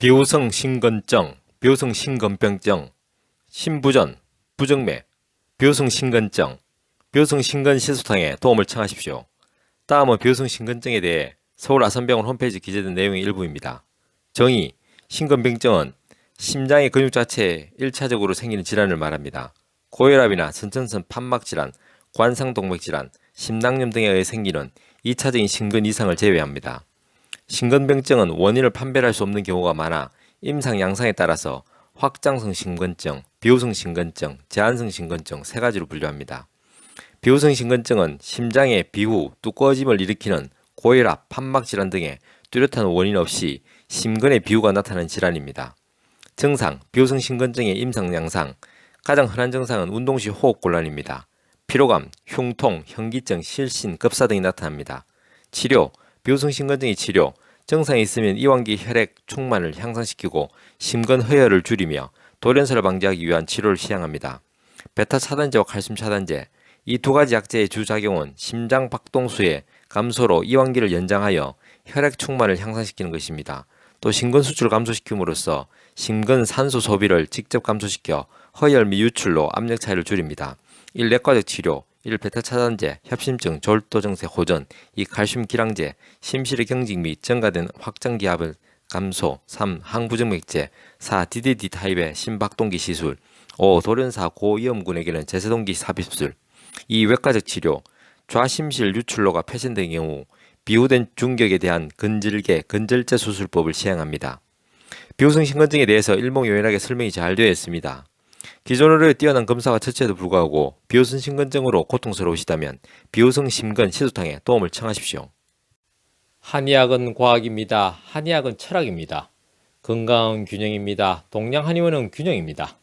비호성 신건증, 비호성 신건병증, 신부전, 부정맥, 비호성 신건증, 비호성 신건 시소탕에 도움을 청하십시오. 다음은 비호성 신건증에 대해 서울 아산병원 홈페이지 기재된 내용의 일부입니다. 정의, 신건병증은 심장의 근육 자체에 1차적으로 생기는 질환을 말합니다. 고혈압이나 선천성 판막 질환, 관상동맥 질환, 심낭염 등에 의해 생기는 2차적인 신근 이상을 제외합니다. 신근병증은 원인을 판별할 수 없는 경우가 많아 임상 양상에 따라서 확장성 신근증, 비호성 신근증, 제한성 신근증 세 가지로 분류합니다. 비호성 신근증은 심장의 비후, 두꺼워짐을 일으키는 고혈압, 판막 질환 등의 뚜렷한 원인 없이 심근의 비후가 나타나는 질환입니다. 증상, 비호성 신근증의 임상 양상, 가장 흔한 증상은 운동 시 호흡 곤란입니다. 피로감, 흉통, 현기증, 실신, 급사 등이 나타납니다. 치료, 비호성 신근증의 치료, 증상이 있으면 이완기 혈액 충만을 향상시키고 심근 허혈을 줄이며 돌연사를 방지하기 위한 치료를 시행합니다. 베타 차단제와 칼슘 차단제, 이 두 가지 약제의 주작용은 심장 박동수의 감소로 이완기를 연장하여 혈액 충만을 향상시키는 것입니다. 또 심근 수치를 감소시킴으로써 심근 산소 소비를 직접 감소시켜 허혈 미 유출로 압력 차이를 줄입니다. 1. 내과적 치료 1. 베타 차단제, 협심증, 졸도 증세 호전 2. 칼슘 기량제, 심실의 경직 및 증가된 확장 기압을 감소 3. 항부정맥제 4. DDD 타입의 심박동기 시술 5. 돌연사 고위험군에게는 제세동기 삽입술 2. 외과적 치료 좌심실 유출로가 폐쇄된 경우 비후된 중격에 대한 근질계 근절제 수술법을 시행합니다. 비후성 신건증에 대해서 일목요연하게 설명이 잘 되어 있습니다. 기존으로의 뛰어난 검사와 처치에도 불구하고 비호성 신근증으로 고통스러우시다면 비호성 심근 시소탕에 도움을 청하십시오. 한의학은 과학입니다. 한의학은 철학입니다. 건강은 균형입니다. 동양 한의원은 균형입니다.